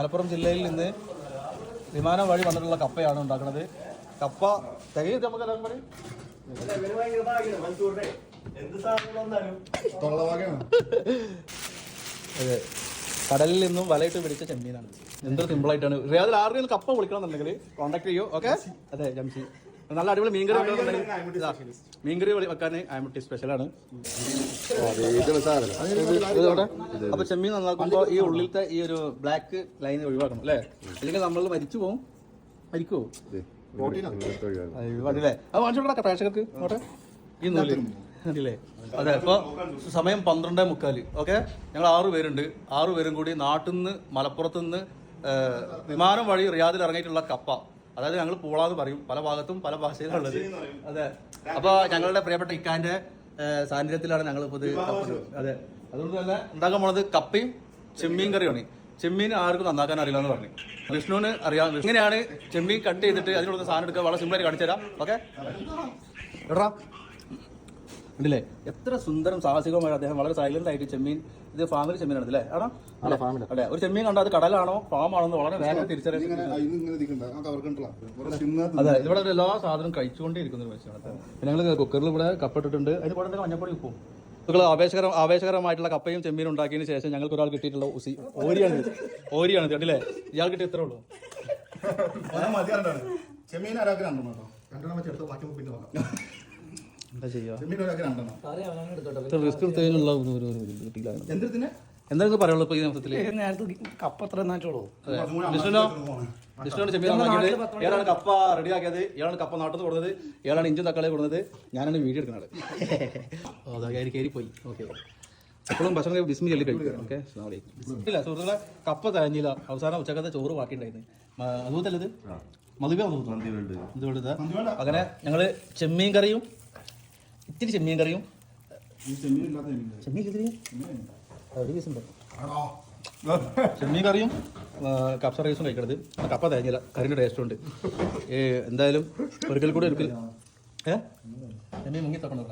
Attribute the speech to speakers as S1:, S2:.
S1: മലപ്പുറം ജില്ലയിൽ നിന്ന് വിമാനം വഴി വന്നിട്ടുള്ള കപ്പയാണ് ഉണ്ടാക്കുന്നത്. കപ്പ തികയത് നമുക്ക് എല്ലാവരും പറയും. അതെ. കടലിൽ നിന്നും വലയിട്ട് പിടിച്ച ചെമ്മീനാണ് എന്തൊരു സിമ്പിൾ ആയിട്ടാണ്. റിയാദിൽ ആരുടെ കപ്പ വിളിക്കണമെന്നുണ്ടെങ്കിൽ കോൺടാക്ട് ചെയ്യൂ ഓക്കെ അതെ ജംഷി. നല്ല അടിപൊളി മീൻകറി മീൻകറി വെക്കാൻ ആമിട്ടി സ്പെഷ്യലാണ് അപ്പൊ ചെമ്മീൻ നന്നാക്കുമ്പോ ഈ ഉള്ളിലത്തെ ഈ ഒരു ബ്ലാക്ക് ലൈൻ ഒഴിവാക്കണം അല്ലേ? അല്ലെങ്കിൽ നമ്മൾ മരിച്ചു പോകും മരിക്കുവോ അല്ലേ അത് വാങ്ങിച്ചോട്ടെ നോട്ടെ ഈ നൂൽ. അല്ലേ അതെ അപ്പോൾ സമയം പന്ത്രണ്ടേ മുക്കാൽ ഓക്കെ? ഞങ്ങൾ ആറു പേരുണ്ട്. ആറു പേരും കൂടി നാട്ടിൽ നിന്ന് മലപ്പുറത്ത് നിന്ന് വിമാനം വഴി റിയാദിൽ ഇറങ്ങിയിട്ടുള്ള കപ്പ. അതായത് ഞങ്ങൾ പൂളാന്ന് പറയും. പല ഭാഗത്തും പല ഭാഷയിലുള്ളത്. അതെ. അപ്പൊ ഞങ്ങളുടെ പ്രിയപ്പെട്ട ഇക്കാന്റെ സാന്നിധ്യത്തിലാണ് ഞങ്ങൾ ഇപ്പോൾ അതെ. അതുകൊണ്ട് തന്നെ ഉണ്ടാക്കാൻ പോണത് കപ്പയും ചെമ്മീൻ കറിയാണ് ചെമ്മീൻ ആർക്കും നന്നാക്കാൻ അറിയില്ല എന്ന് പറഞ്ഞു. വിഷ്ണുവിന് അറിയാം. ഇങ്ങനെയാണ് ചെമ്മീൻ കട്ട് ചെയ്തിട്ട് അതിനുള്ള സാധനം എടുക്കുക. വളരെ സിമ്പിളായിട്ട് കാണിച്ചു തരാം ഓക്കെ എടാ ഉണ്ടല്ലേ? എത്ര സുന്ദരം സാഹസികവുമായ അദ്ദേഹം വളരെ സൈലന്റ് ആയിട്ട് ചെമ്മീൻ ഇത് ഫാമിലി ചെമ്മീനാണ് അല്ലേ ആണോ അല്ലേ? ഒരു ചെമ്മീൻ കണ്ടാൽ അത് കടലാണോ? ഫാം ആണോ വളരെ വേഗം തിരിച്ചറിയാൻ അതെ. ഇവിടെ എല്ലാ സാധനവും കഴിച്ചുകൊണ്ടേയിരിക്കുന്ന ഒരു മനുഷ്യനാണ് പിന്നെ ഞങ്ങൾ കുക്കറിൽ ഇവിടെ കപ്പിട്ടിട്ടുണ്ട് അതിന് കൂടെ എന്തെങ്കിലും മഞ്ഞപ്പൊടി ഉപ്പും? നിങ്ങൾ ആവേശകര ആവേശകരമായിട്ടുള്ള കപ്പയും ചെമ്മീനും ഉണ്ടാക്കിയതിന് ശേഷം ഞങ്ങൾക്ക് ഒരാൾ കിട്ടിയിട്ടുള്ള ഉസി. ഓരിയാണ്. ഓരിയാണ് കേട്ടില്ലേ കണ്ടില്ലേ? ഇയാൾ കിട്ടിയ എത്ര ഉള്ളൂ.
S2: ചെമ്മീൻ ഒരാൾക്ക് രണ്ടെണ്ണം കേട്ടോ രണ്ടെണ്ണം വെച്ച് ബാക്കി പിന്നെ
S1: എന്താ ചെയ്യുക. റിസ്ക് എടുത്തതിനുള്ള ഒരു ഇത് കിട്ടിയില്ല എന്താ പറയുള്ളൂ ഇപ്പൊ ഈ
S3: നേരത്തെ കപ്പ എത്ര എന്നാച്ചുള്ളൂ
S1: വിഷ്ണുനോ വിഷ്ണുവിന്റെ ചെമ്മീൻ വാങ്ങിയത് ഇയാളാണ് കപ്പ റെഡിയാക്കിയത്. ഇയാളാണ് കപ്പ നാട്ടിൽ കൊടുത്തത്. ഇയാളാണ് ഇഞ്ചും തക്കാളി കൊടുത്തത്. ഞാനാണ് വീഡിയോ എടുക്കുന്നത്. ഓ അതാ കയറി കയറി പോയി ഓക്കെ. എപ്പോഴും ഭക്ഷണം ബിസ്മി ചൊല്ലി കഴിക്കും. ഓക്കെ ഇല്ല സുഹൃത്തുക്കളെ കപ്പ തഴഞ്ഞില്ല. അവസാനം ഉച്ചക്കത്തെ ചോറ് ബാക്കിയുണ്ടായിരുന്നു. മധുവ ഇതുകൊണ്ട് അങ്ങനെ ഞങ്ങൾ ചെമ്മീൻ കറിയും ഇത്തിരി ചെമ്മീൻ കറിയും.
S2: ചെമ്മീൻ
S1: ഒരു കറിയും കപ്പ കപ്സ റൈസും കഴിക്കണത്. കപ്പ തേഞ്ഞില്ല കറിന്റെ ടേസ്റ്റ് ഉണ്ട്. എന്തായാലും ഒരിക്കൽ കൂടി ഒരിക്കൽ ഏ? ചെമ്മീൻ മുങ്ങി തക്കണം